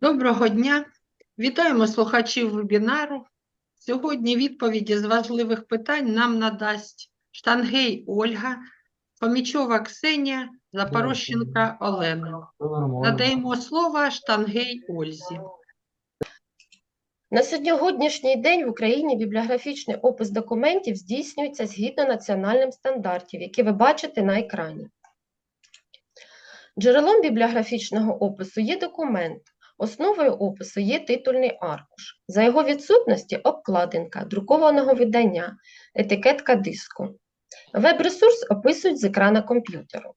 Доброго дня! Вітаємо слухачів вебінару. Сьогодні відповіді з важливих питань нам надасть Штангей Ольга, Фомічова Ксенія, Запорощенка Олена. Надаємо слово Штангей Ользі. На сьогоднішній день в Україні бібліографічний опис документів здійснюється згідно національним стандартів, які ви бачите на екрані. Джерелом бібліографічного опису є документ, основою опису є титульний аркуш. За його відсутності обкладинка друкованого видання, етикетка диску. Веб-ресурс описують з екрана комп'ютеру.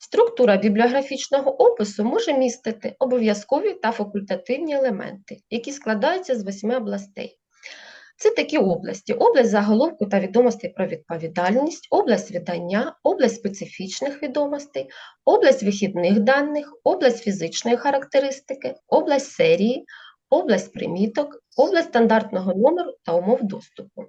Структура бібліографічного опису може містити обов'язкові та факультативні елементи, які складаються з восьми областей. Це такі області: область заголовку та відомостей про відповідальність, область видання, область специфічних відомостей, область вихідних даних, область фізичної характеристики, область серії, область приміток, область стандартного номеру та умов доступу.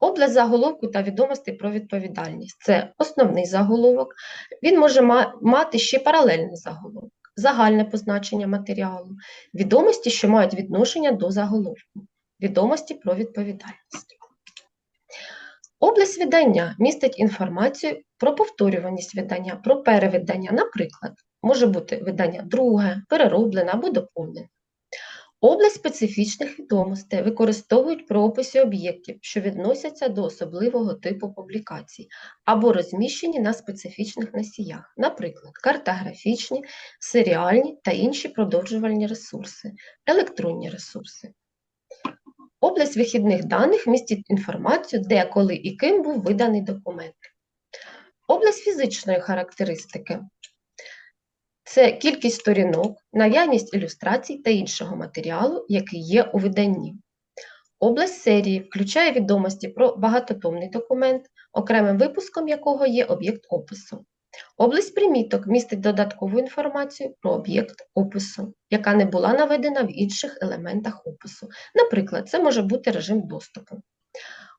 Область заголовку та відомостей про відповідальність це основний заголовок. Він може мати ще паралельний заголовок, загальне позначення матеріалу, відомості, що мають відношення до заголовку, відомості про відповідальність. Область видання містить інформацію про повторюваність видання, про перевидання. Наприклад, може бути видання друге, перероблене або доповнене. Область специфічних відомостей використовують при описі об'єктів, що відносяться до особливого типу публікацій або розміщені на специфічних носіях, наприклад, картографічні, серіальні та інші продовжувальні ресурси, електронні ресурси. Область вихідних даних містить інформацію, де, коли і ким був виданий документ. Область фізичної характеристики це кількість сторінок, наявність ілюстрацій та іншого матеріалу, який є у виданні. Область серії включає відомості про багатотомний документ, окремим випуском якого є об'єкт опису. Область приміток містить додаткову інформацію про об'єкт опису, яка не була наведена в інших елементах опису. Наприклад, це може бути режим доступу.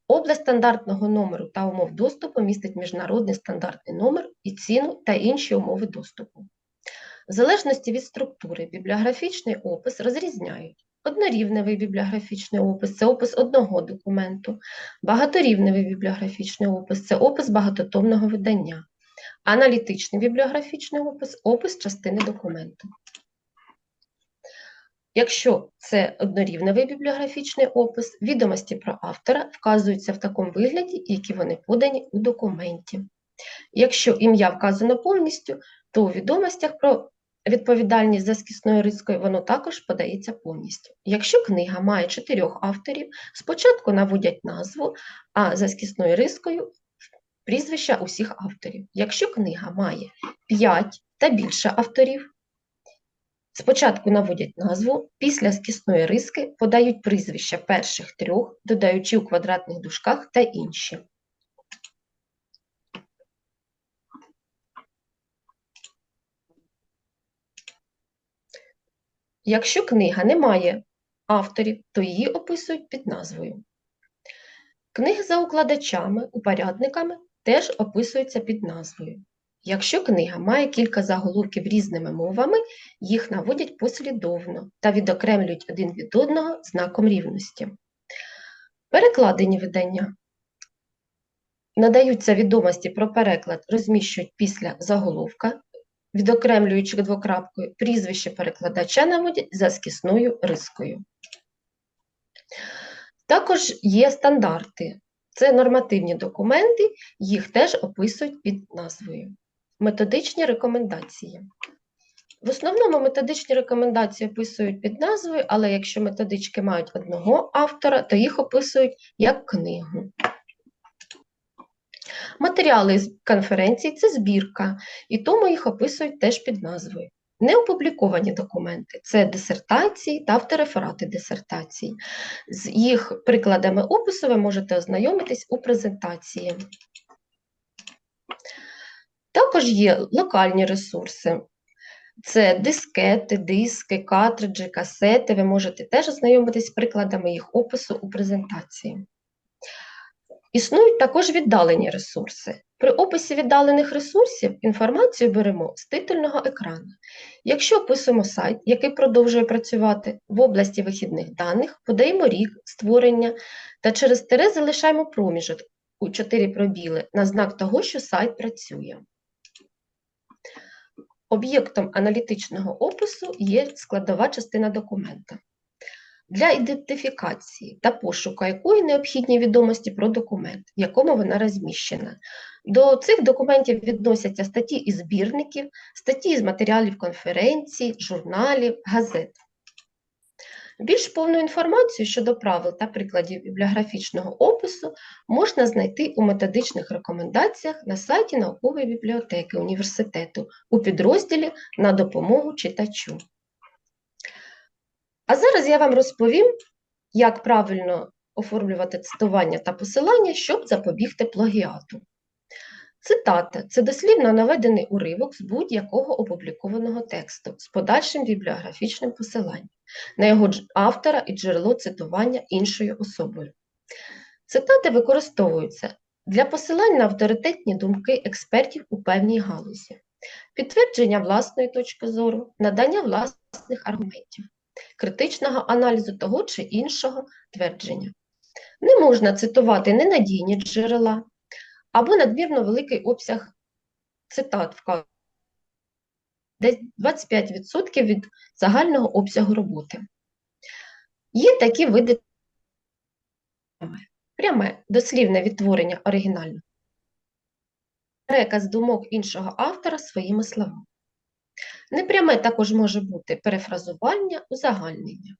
Область стандартного номеру та умов доступу містить міжнародний стандартний номер і ціну та інші умови доступу. В залежності від структури бібліографічний опис розрізняють. Однорівневий бібліографічний опис це опис одного документу, багаторівневий бібліографічний опис це опис багатотомного видання, аналітичний бібліографічний опис опис частини документу. Якщо це однорівневий бібліографічний опис, відомості про автора вказуються в такому вигляді, які вони подані у документі. Якщо ім'я вказано повністю, то у відомостях про відповідальність за скісною рискою воно також подається повністю. Якщо книга має чотирьох авторів, спочатку наводять назву, а за скісною рискою прізвища усіх авторів. Якщо книга має 5 та більше авторів, спочатку наводять назву, після скісної риски подають прізвища перших трьох, додаючи у квадратних дужках та інші. Якщо книга не має авторів, то її описують під назвою. Книги за укладачами, упорядниками теж описуються під назвою. Якщо книга має кілька заголовків різними мовами, їх наводять послідовно та відокремлюють один від одного знаком рівності. Перекладені видання. Надаються відомості про переклад, розміщують після заголовка, відокремлюючи двокрапкою, прізвище перекладача наводять за скісною рискою. Також є стандарти. Це нормативні документи, їх теж описують під назвою. Методичні рекомендації. В основному методичні рекомендації описують під назвою, але якщо методички мають одного автора, то їх описують як книгу. Матеріали з конференцій це збірка, і тому їх описують теж під назвою. Неопубліковані документи це дисертації та автореферати дисертацій. З їх прикладами опису ви можете ознайомитись у презентації. Також є локальні ресурси. Це дискети, диски, картриджі, касети. Ви можете теж ознайомитись з прикладами їх опису у презентації. Існують також віддалені ресурси. При описі віддалених ресурсів інформацію беремо з титульного екрану. Якщо описуємо сайт, який продовжує працювати в області вихідних даних, подаємо рік створення та через тире залишаємо проміжок у 4 пробіли на знак того, що сайт працює. Об'єктом аналітичного опису є складова частина документа. Для ідентифікації та пошуку якої необхідні відомості про документ, в якому вона розміщена. До цих документів відносяться статті із збірників, статті із матеріалів конференцій, журналів, газет. Більш повну інформацію щодо правил та прикладів бібліографічного опису можна знайти у методичних рекомендаціях на сайті наукової бібліотеки університету у підрозділі на допомогу читачу. А зараз я вам розповім, як правильно оформлювати цитування та посилання, щоб запобігти плагіату. Цитата. Це дослівно наведений уривок з будь-якого опублікованого тексту з подальшим бібліографічним посиланням. На його автора і джерело цитування іншою особою. Цитати використовуються. Для посилань на авторитетні думки експертів у певній галузі, підтвердження власної точки зору, надання власних аргументів, критичного аналізу того чи іншого твердження. Не можна цитувати ненадійні джерела або надмірно великий обсяг цитат вказує десь 25% від загального обсягу роботи. Є такі види пряме дослівне відтворення оригінального переказ думок іншого автора своїми словами. Непряме також може бути перефразування, узагальнення.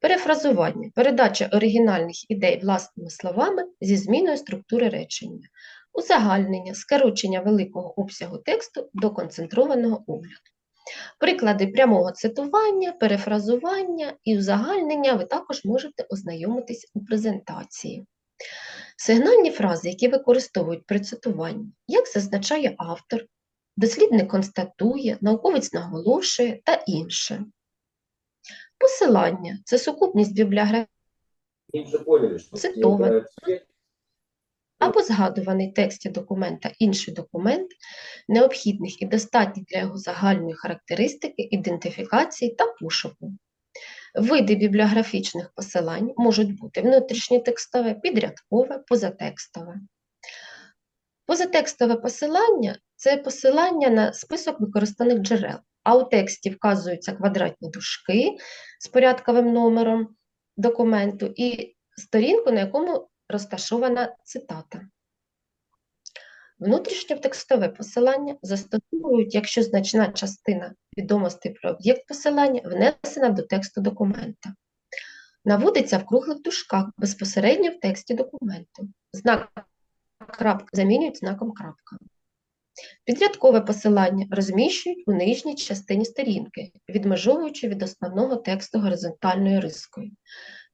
Перефразування передача оригінальних ідей власними словами зі зміною структури речення. Узагальнення скорочення великого обсягу тексту до концентрованого огляду. Приклади прямого цитування, перефразування і узагальнення ви також можете ознайомитись у презентації. Сигнальні фрази, які використовують при цитуванні, як зазначає автор, дослідник констатує, науковець наголошує та інше. Посилання це сукупність бібліографії Они уже поняли, что Цитован. съедают свет, або згадуваний тексті документа інший документ, необхідних і достатніх для його загальної характеристики, ідентифікації та пошуку. Види бібліографічних посилань можуть бути внутрішньотекстове, підрядкове, позатекстове. Позатекстове посилання це посилання на список використаних джерел, а у тексті вказуються квадратні дужки з порядковим номером документу і сторінку, на якому розташована цитата. Внутрішньотекстове посилання застосовують, якщо значна частина відомостей про об'єкт посилання внесена до тексту документа. Наводиться в круглих дужках безпосередньо в тексті документу. Знак крапка замінюють знаком крапка. Підрядкове посилання розміщують у нижній частині сторінки, відмежовуючи від основного тексту горизонтальною рискою.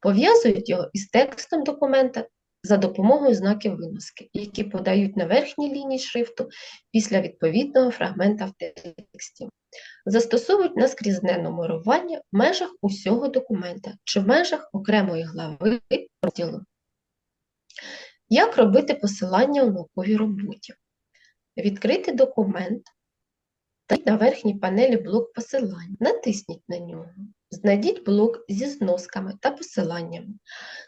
Пов'язують його із текстом документа за допомогою знаків виноски, які подають на верхній лінії шрифту після відповідного фрагмента в тексті. Застосовують наскрізне нумерування в межах усього документа чи в межах окремої глави розділу. Як робити посилання у науковій роботі? Відкрити документ та на верхній панелі блок посилань. Натисніть на нього. Знайдіть блок зі зносками та посиланнями.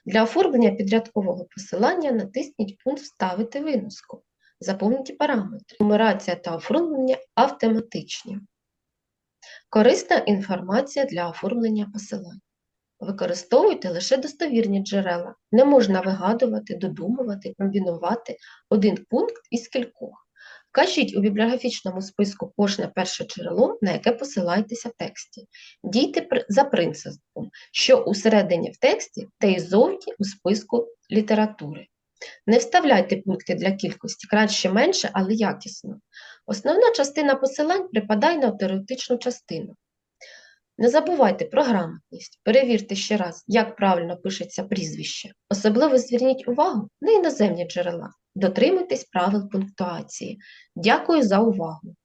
Для оформлення підрядкового посилання натисніть пункт Вставити виноску. Заповніть параметри. Нумерація та оформлення автоматичні. Корисна інформація для оформлення посилань. Використовуйте лише достовірні джерела. Не можна вигадувати, додумувати, комбінувати один пункт із кількох. Вкажіть у бібліографічному списку кожне перше джерело, на яке посилаєтеся в тексті. Дійте за принципом, що усередині в тексті, те й зовні у списку літератури. Не вставляйте пункти для кількості, краще менше, але якісно. Основна частина посилань припадає на теоретичну частину. Не забувайте про грамотність. Перевірте ще раз, як правильно пишеться прізвище. Особливо зверніть увагу на іноземні джерела. Дотримуйтесь правил пунктуації. Дякую за увагу.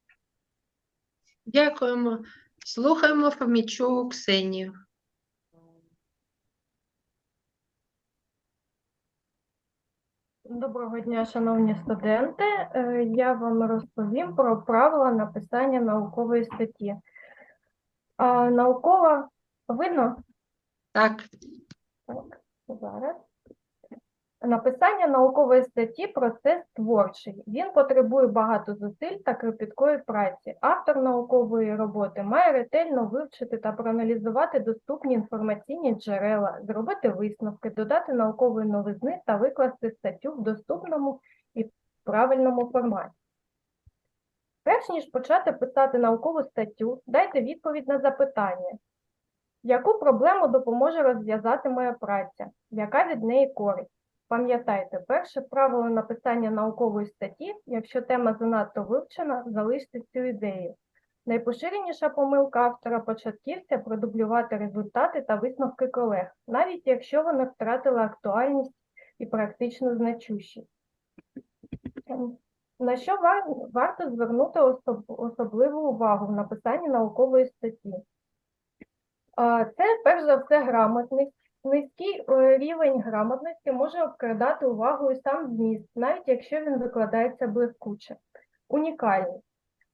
Дякуємо. Слухаємо Фомічову Ксенію. Доброго дня, шановні студенти. Е, Я вам розповім про правила написання наукової статті. А, Наукова видно? Так, Так, зараз. Написання наукової статті процес творчий. Він потребує багато зусиль та кропіткої праці. Автор наукової роботи має ретельно вивчити та проаналізувати доступні інформаційні джерела, зробити висновки, додати наукової новизни та викласти статтю в доступному і правильному форматі. Перш ніж почати писати наукову статтю, дайте відповідь на запитання. Яку проблему допоможе розв'язати моя праця? Яка від неї користь? Пам'ятайте, перше правило написання наукової статті, якщо тема занадто вивчена, залиште цю ідею. Найпоширеніша помилка автора-початківця продублювати результати та висновки колег, навіть якщо вони втратили актуальність і практичну значущість. На що вар- варто звернути особ- особливу увагу в написанні наукової статті? Це перш за все грамотність. Низький е, рівень грамотності може обкрадати увагу і сам зміст, навіть якщо він викладається блискуче. Унікальність.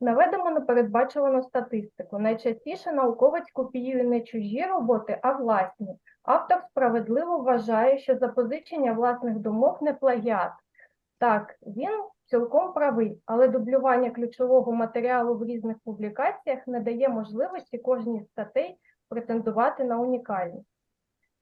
Наведемо непередбачувану статистику. Найчастіше науковець копіює не чужі роботи, а власні. Автор справедливо вважає, що запозичення власних думок не плагіат. Так, він цілком правий, але дублювання ключового матеріалу в різних публікаціях не дає можливості кожній статей претендувати на унікальність.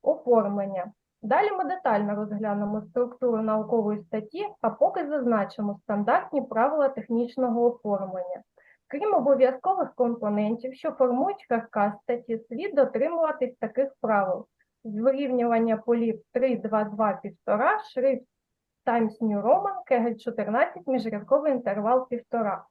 Оформлення. Далі ми детально розглянемо структуру наукової статті, а поки зазначимо стандартні правила технічного оформлення. Крім обов'язкових компонентів, що формують каркас статті, слід дотримуватись таких правил. Вирівнювання полів 3, 2, 2, 1,5, шрифт Times New Roman, Кегель 14, міжрядковий інтервал 1,5.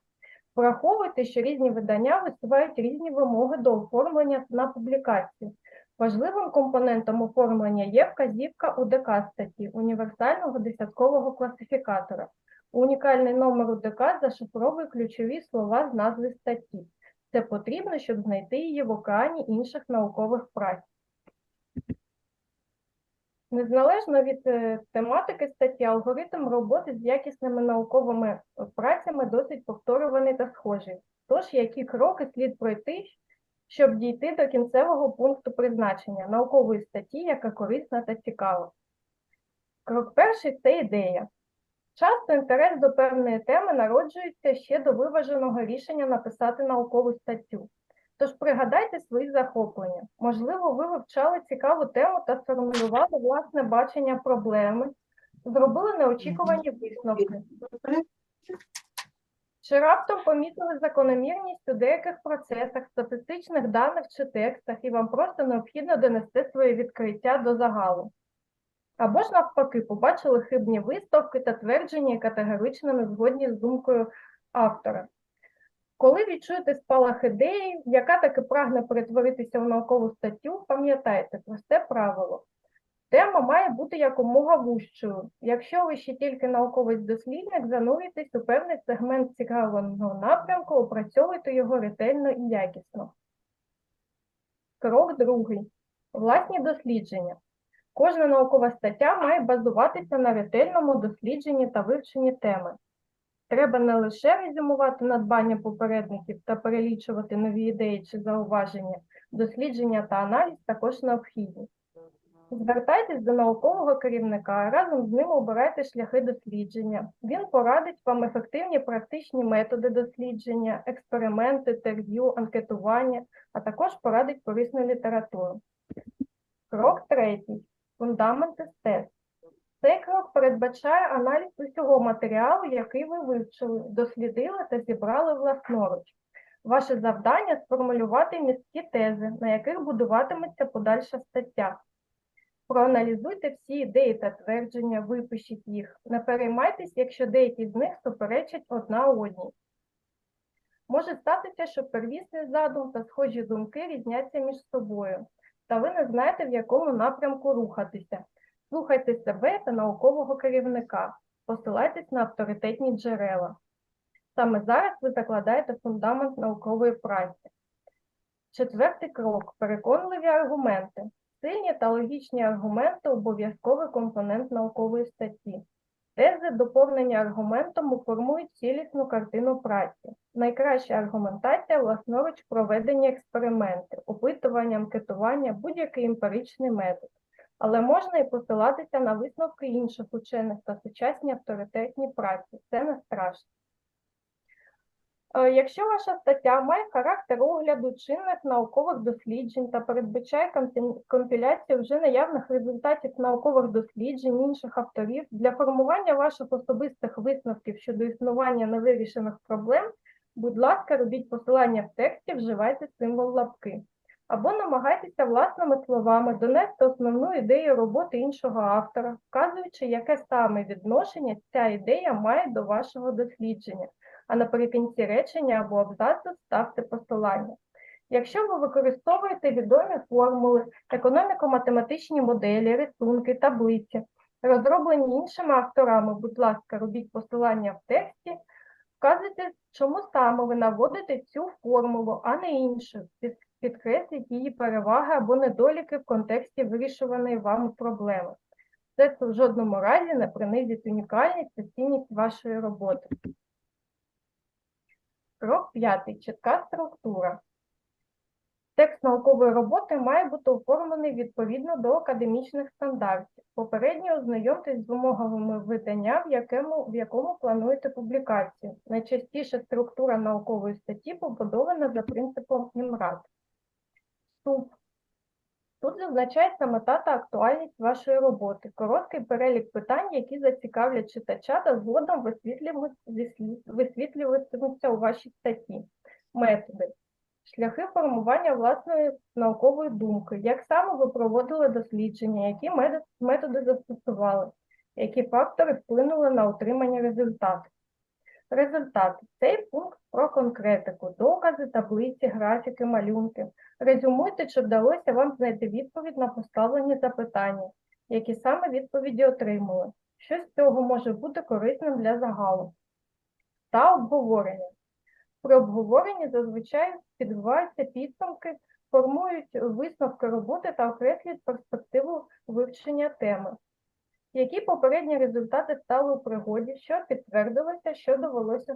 Враховуйте, що різні видання висувають різні вимоги до оформлення на публікацію. Важливим компонентом оформлення є вказівка УДК статті універсального десяткового класифікатора. Унікальний номер УДК зашифровує ключові слова з назви статті. Це потрібно, щоб знайти її в океані інших наукових праць. Незалежно від е, тематики статті, алгоритм роботи з якісними науковими е, працями досить повторюваний та схожий. Тож, які кроки слід пройти, щоб дійти до кінцевого пункту призначення наукової статті, яка корисна та цікава. Крок перший це ідея. Часто інтерес до певної теми народжується ще до виваженого рішення написати наукову статтю. Тож пригадайте свої захоплення. Можливо, ви вивчали цікаву тему та сформулювали власне бачення проблеми, зробили неочікувані висновки. Чи раптом помітили закономірність у деяких процесах, статистичних даних чи текстах, і вам просто необхідно донести своє відкриття до загалу. Або ж навпаки, побачили хибні виставки та твердження, і категорично не згодні з думкою автора. Коли відчуєте спалах ідеї, яка таки прагне перетворитися в наукову статтю, пам'ятайте просте правило. Тема має бути якомога вужчою. Якщо ви ще тільки науковець-дослідник, занурюйтесь у певний сегмент цікавого напрямку, опрацьовуйте його ретельно і якісно. Крок другий. Власні дослідження. Кожна наукова стаття має базуватися на ретельному дослідженні та вивченні теми. Треба не лише резюмувати надбання попередників та перелічувати нові ідеї чи зауваження, дослідження та аналіз також необхідні. Звертайтесь до наукового керівника, разом з ним обирайте шляхи дослідження. Він порадить вам ефективні практичні методи дослідження, експерименти, інтерв'ю, анкетування, а також порадить корисну літературу. Крок третій. Фундаменти тест. Цей крок передбачає аналіз усього матеріалу, який ви вивчили, дослідили та зібрали власноруч. Ваше завдання сформулювати місткі тези, на яких будуватиметься подальша стаття. Проаналізуйте всі ідеї та твердження, випишіть їх. Не переймайтесь, якщо деякі з них суперечать одна одній. Може статися, що первісний задум та схожі думки різняться між собою, та ви не знаєте, в якому напрямку рухатися. Слухайте себе та наукового керівника, посилайтесь на авторитетні джерела. Саме зараз ви закладаєте фундамент наукової праці. Четвертий крок переконливі аргументи. Сильні та логічні аргументи обов'язковий компонент наукової статті. Тези, доповнені аргументом, формують цілісну картину праці. Найкраща аргументація власноруч проведені експерименти, опитування, анкетування, будь-який емпіричний метод. Але можна і посилатися на висновки інших учених та сучасні авторитетні праці. Це не страшно. Е, Якщо ваша стаття має характер огляду чинних наукових досліджень та передбачає компіляцію вже наявних результатів наукових досліджень інших авторів для формування ваших особистих висновків щодо існування невирішених проблем, будь ласка, робіть посилання в тексті, вживайте символ лапки. Або намагайтеся власними словами донести основну ідею роботи іншого автора, вказуючи, яке саме відношення ця ідея має до вашого дослідження а наприкінці речення або абзацу ставте посилання. Якщо ви використовуєте відомі формули, економіко-математичні моделі, рисунки, таблиці, розроблені іншими авторами, будь ласка, робіть посилання в тексті, вказуйте, чому саме ви наводите цю формулу, а не іншу, Під- підкресліть її переваги або недоліки в контексті вирішуваної вами проблеми. Це в жодному разі не принизить унікальність та цінність вашої роботи. Крок п'ятий. Чітка структура. Текст наукової роботи має бути оформлений відповідно до академічних стандартів. Попередньо ознайомтесь з вимогами видання, в якому, в якому плануєте публікацію. Найчастіше структура наукової статті побудована за принципом ІМРАД. Вступ. Тут зазначається мета та актуальність вашої роботи, короткий перелік питань, які зацікавлять читача та згодом висвітлюватимуть- висвітлюватимуться у вашій статті. Методи. Шляхи формування власної наукової думки, як саме ви проводили дослідження, які методи застосували, які фактори вплинули на отримання результату. Результати. Цей пункт про конкретику, докази, таблиці, графіки, малюнки. Резюмуйте, чи вдалося вам знайти відповідь на поставлені запитання, які саме відповіді отримали. Що з цього може бути корисним для загалу? Та обговорення. При обговоренні зазвичай підбиваються підсумки, формують висновки роботи та окреслюють перспективу вивчення теми. Які попередні результати стали у пригоді, що підтвердилося, що довелося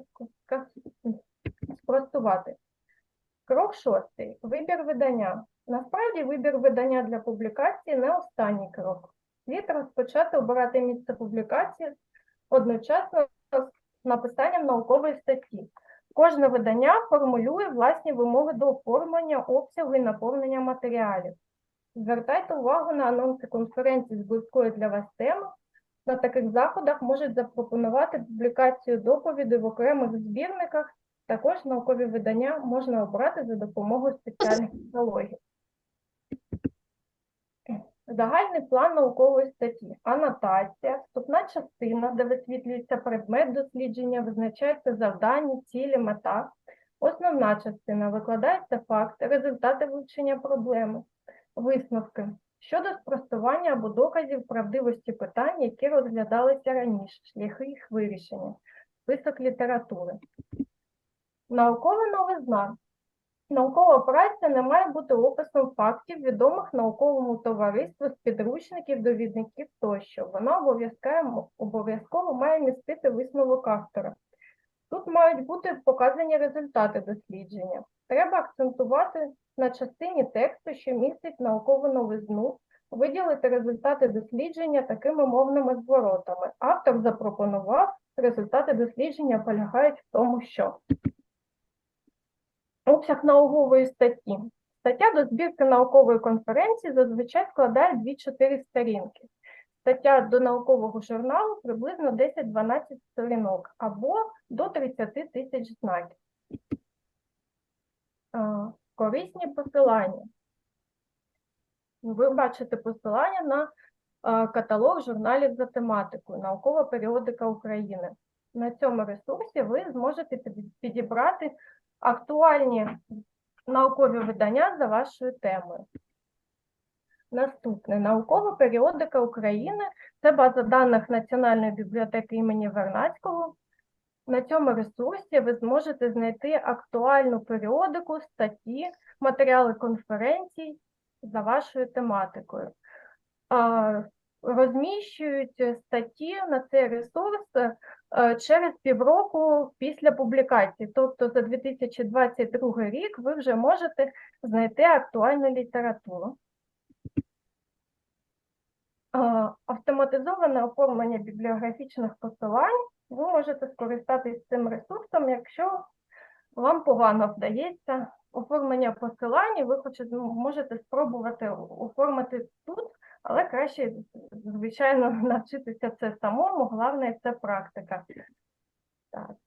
спростувати? Крок шостий. Вибір видання. Насправді вибір видання для публікації не останній крок. Слід розпочати обирати місце публікації одночасно з написанням наукової статті. Кожне видання формулює власні вимоги до оформлення, обсягу і наповнення матеріалів. Звертайте увагу на анонси конференцій з близькою для вас теми. На таких заходах можуть запропонувати публікацію доповідей в окремих збірниках. Також наукові видання можна обрати за допомогою спеціальних технологій. Загальний план наукової статті, анотація, вступна частина, де висвітлюється предмет дослідження, визначаються завдання, цілі, мета. Основна частина викладаються факти, результати вивчення проблеми, висновки щодо спростування або доказів правдивості питань, які розглядалися раніше, шляхи їх вирішення, список літератури. Наукова новизна. Наукова праця не має бути описом фактів, відомих науковому товариству з підручників, довідників тощо. Вона обов'язково має містити висновок автора. Тут мають бути показані результати дослідження. Треба акцентувати на частині тексту, що містить наукову новизну, виділити результати дослідження такими мовними зворотами. Автор запропонував, результати дослідження полягають в тому, що обсяг наукової статті. Стаття до збірки наукової конференції зазвичай складає 2-4 сторінки. Стаття до наукового журналу приблизно 10-12 сторінок або до 30 тисяч знаків. А, Корисні посилання. Ви бачите посилання на каталог журналів за тематикою Наукова періодика України. На цьому ресурсі ви зможете підібрати актуальні наукові видання за вашою темою. Наступне наукова періодика України це база даних Національної бібліотеки імені Вернадського. На цьому ресурсі ви зможете знайти актуальну періодику, статті, матеріали конференцій за вашою тематикою. Розміщують статті на цей ресурс е, через півроку після публікації. Тобто за 2022 рік ви вже можете знайти актуальну літературу. Е, Автоматизоване оформлення бібліографічних посилань. Ви можете скористатись цим ресурсом, якщо вам погано вдається оформлення посилань, ви хочете, можете спробувати оформити тут, але краще, звичайно, навчитися це самому, головне це практика. Так.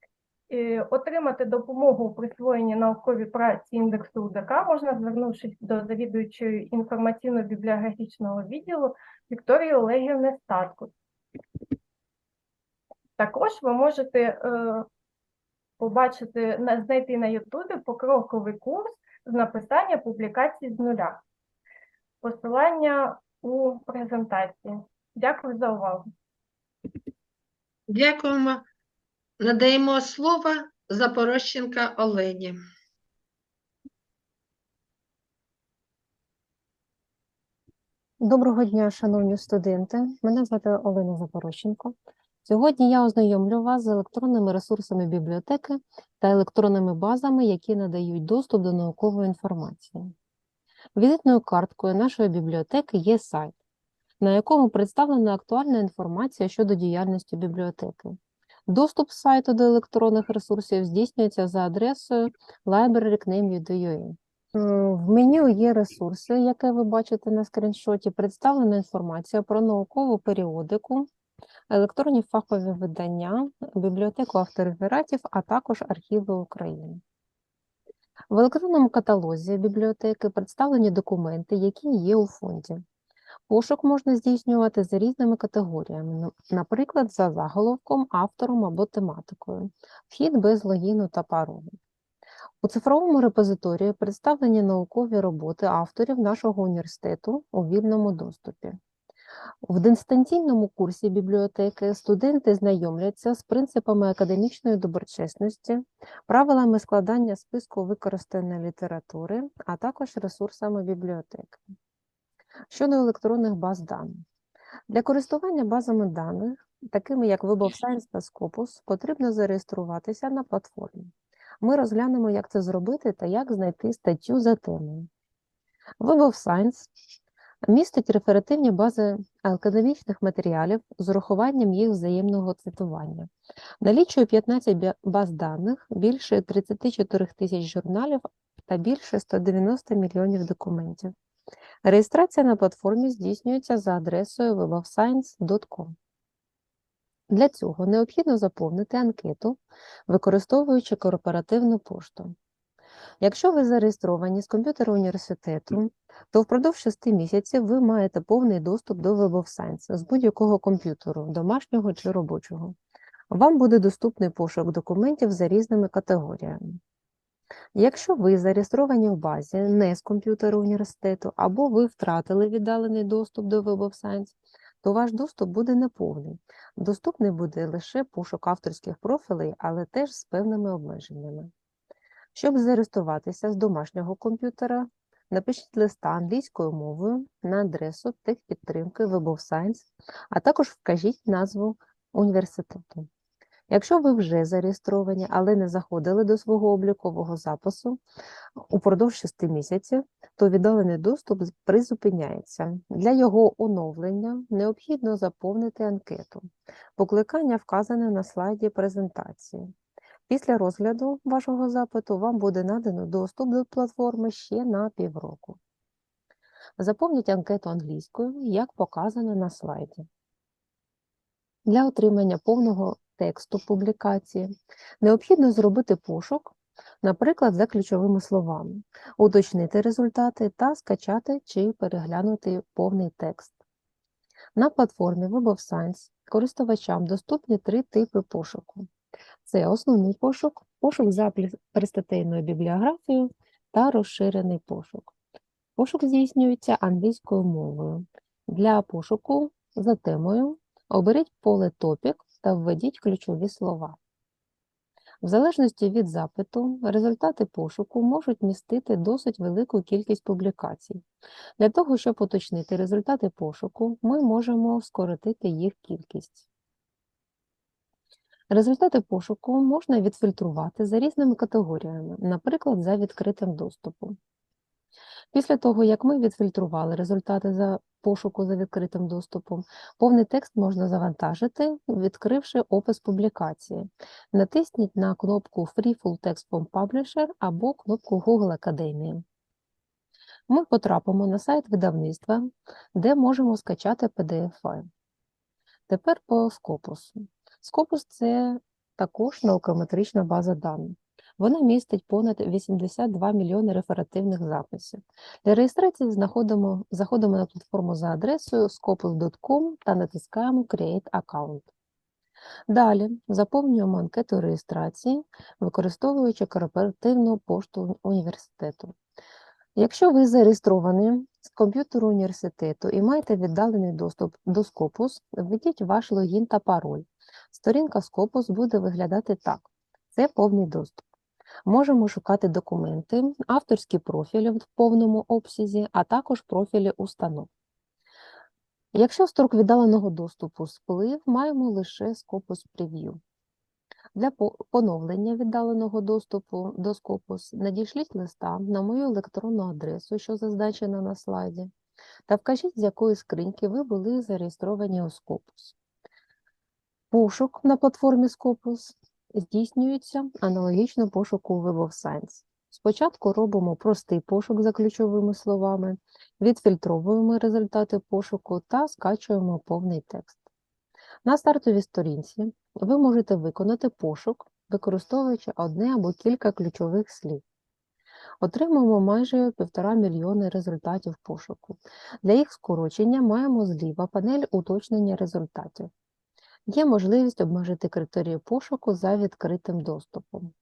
І отримати допомогу у присвоєнні науковій праці індексу УДК можна, звернувшись до завідуючої інформаційно-бібліографічного відділу Вікторії Олегівни Статку. Також ви можете е, побачити, на- знайти на Ютубі покроковий курс з написання публікацій з нуля. Посилання у презентації. Дякую за увагу. Дякуємо. Надаємо слово Запорожченка Олені. Доброго дня, шановні студенти. Мене звати Олена Запорощенко. Сьогодні я ознайомлю вас з електронними ресурсами бібліотеки та електронними базами, які надають доступ до наукової інформації. Візитною карткою нашої бібліотеки є сайт, на якому представлена актуальна інформація щодо діяльності бібліотеки. Доступ сайту до електронних ресурсів здійснюється за адресою library.name.ua. Е, В меню є ресурси, яке ви бачите на скріншоті. Представлена інформація про наукову періодику, електронні фахові видання, бібліотеку авторефератів, а також архіви України. В електронному каталозі бібліотеки представлені документи, які є у фонді. Пошук можна здійснювати за різними категоріями, наприклад, за заголовком, автором або тематикою, вхід без логіну та паролю. У цифровому репозиторії представлені наукові роботи авторів нашого університету у вільному доступі. В дистанційному курсі бібліотеки студенти знайомляться з принципами академічної доброчесності, правилами складання списку використаної літератури, а також ресурсами бібліотеки. Щодо електронних баз даних. Для користування базами даних, такими як Web of Science та Scopus, потрібно зареєструватися на платформі. Ми розглянемо, як це зробити та як знайти статтю за темою. Web of Science містить реферативні бази академічних матеріалів з урахуванням їх взаємного цитування. Налічує 15 баз даних, більше 34 тисяч журналів та більше 190 мільйонів документів. Реєстрація на платформі здійснюється за адресою webofscience.com. Для цього необхідно заповнити анкету, використовуючи корпоративну пошту. Якщо ви зареєстровані з комп'ютера університету, то впродовж 6 місяців ви маєте повний доступ до Web of Science з будь-якого комп'ютеру, домашнього чи робочого. Вам буде доступний пошук документів за різними категоріями. Якщо ви зареєстровані в базі не з комп'ютера університету або ви втратили віддалений доступ до Web of Science, то ваш доступ буде неповний. Доступний буде лише пошук авторських профілей, але теж з певними обмеженнями. Щоб зареєструватися з домашнього комп'ютера, напишіть листа англійською мовою на адресу техпідтримки Web of Science, а також вкажіть назву університету. Якщо ви вже зареєстровані, але не заходили до свого облікового запису упродовж 6 місяців, то віддалений доступ призупиняється. Для його оновлення необхідно заповнити анкету. Покликання вказане на слайді презентації. Після розгляду вашого запиту вам буде надано доступ до платформи ще на півроку. Заповніть анкету англійською, як показано на слайді. Для отримання повного тексту публікації необхідно зробити пошук, наприклад, за ключовими словами, уточнити результати та скачати чи переглянути повний текст. На платформі Web of Science користувачам доступні три типи пошуку. Це основний пошук, пошук за перестатейною бібліографією та розширений пошук. Пошук здійснюється англійською мовою. Для пошуку за темою оберіть поле топік та введіть ключові слова. В залежності від запиту, результати пошуку можуть містити досить велику кількість публікацій. Для того, щоб уточнити результати пошуку, ми можемо скоротити їх кількість. Результати пошуку можна відфільтрувати за різними категоріями, наприклад, за відкритим доступом. Після того, як ми відфільтрували результати за пошуку за відкритим доступом, повний текст можна завантажити, відкривши опис публікації. Натисніть на кнопку Free Full Text from Publisher або кнопку Google Академії. Ми потрапимо на сайт видавництва, де можемо скачати PDF-файл. Тепер по Scopus. Scopus – це також наукометрична база даних. Вона містить понад 82 мільйони реферативних записів. Для реєстрації знаходимо, заходимо на платформу за адресою scopus.com та натискаємо Create Account. Далі заповнюємо анкету реєстрації, використовуючи корпоративну пошту університету. Якщо ви зареєстровані з комп'ютеру університету і маєте віддалений доступ до Scopus, введіть ваш логін та пароль. Сторінка Scopus буде виглядати так. Це повний доступ. Можемо шукати документи, авторські профілі в повному обсязі, а також профілі установ. Якщо строк віддаленого доступу сплив, маємо лише Scopus Preview. Для поновлення віддаленого доступу до Scopus надішліть листа на мою електронну адресу, що зазначена на слайді, та вкажіть, з якої скриньки ви були зареєстровані у Scopus. Пошук на платформі Scopus здійснюється аналогічно пошуку Web of Science. Спочатку робимо простий пошук за ключовими словами, відфільтровуємо результати пошуку та скачуємо повний текст. На стартовій сторінці ви можете виконати пошук, використовуючи одне або кілька ключових слів. Отримуємо майже півтора мільйони результатів пошуку. Для їх скорочення маємо зліва панель уточнення результатів. Є можливість обмежити критерії пошуку за відкритим доступом.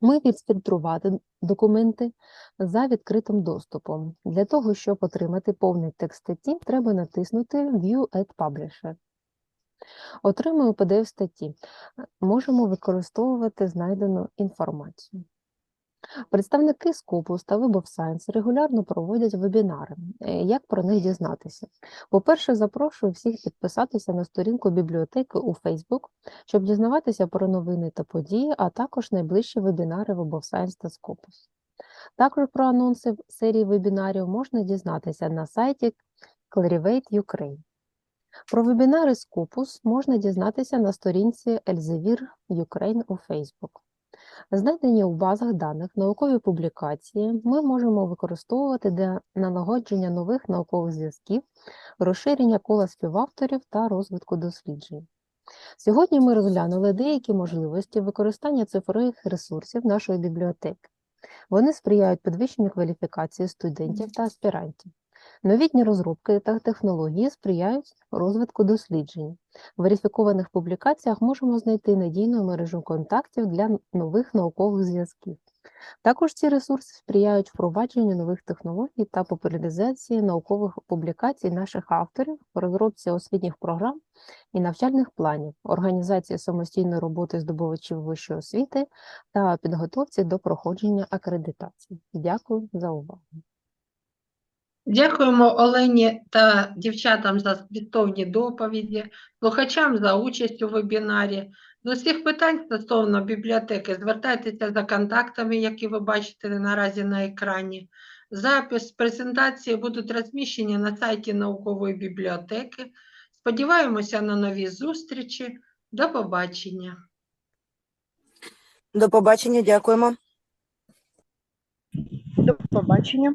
Ми відфільтрувати документи за відкритим доступом. Для того, щоб отримати повний текст статті, треба натиснути View at Publisher. Отримую PDF статті. Можемо використовувати знайдену інформацію. Представники Scopus та Web Science регулярно проводять вебінари. Е, Як про них дізнатися? По-перше, запрошую всіх підписатися на сторінку бібліотеки у Facebook, щоб дізнаватися про новини та події, а також найближчі вебінари Web of Science та Scopus. Також про анонси серії вебінарів можна дізнатися на сайті Clarivate Ukraine. Про вебінари Scopus можна дізнатися на сторінці Elsevier Ukraine у Facebook. Знайдені у базах даних наукові публікації ми можемо використовувати для налагодження нових наукових зв'язків, розширення кола співавторів та розвитку досліджень. Сьогодні ми розглянули деякі можливості використання цифрових ресурсів нашої бібліотеки. Вони сприяють підвищенню кваліфікації студентів та аспірантів. Новітні розробки та технології сприяють розвитку досліджень. В верифікованих публікаціях можемо знайти надійну мережу контактів для нових наукових зв'язків. Також ці ресурси сприяють впровадженню нових технологій та популяризації наукових публікацій наших авторів, розробці освітніх програм і навчальних планів, організації самостійної роботи здобувачів вищої освіти та підготовці до проходження акредитації. Дякую за увагу. Дякуємо Олені та дівчатам за змістовні доповіді, слухачам за участь у вебінарі. З усіх питань стосовно бібліотеки звертайтеся за контактами, які ви бачите наразі на екрані. Запис презентації будуть розміщені на сайті наукової бібліотеки. Сподіваємося на нові зустрічі. До побачення. До побачення, дякуємо. До побачення.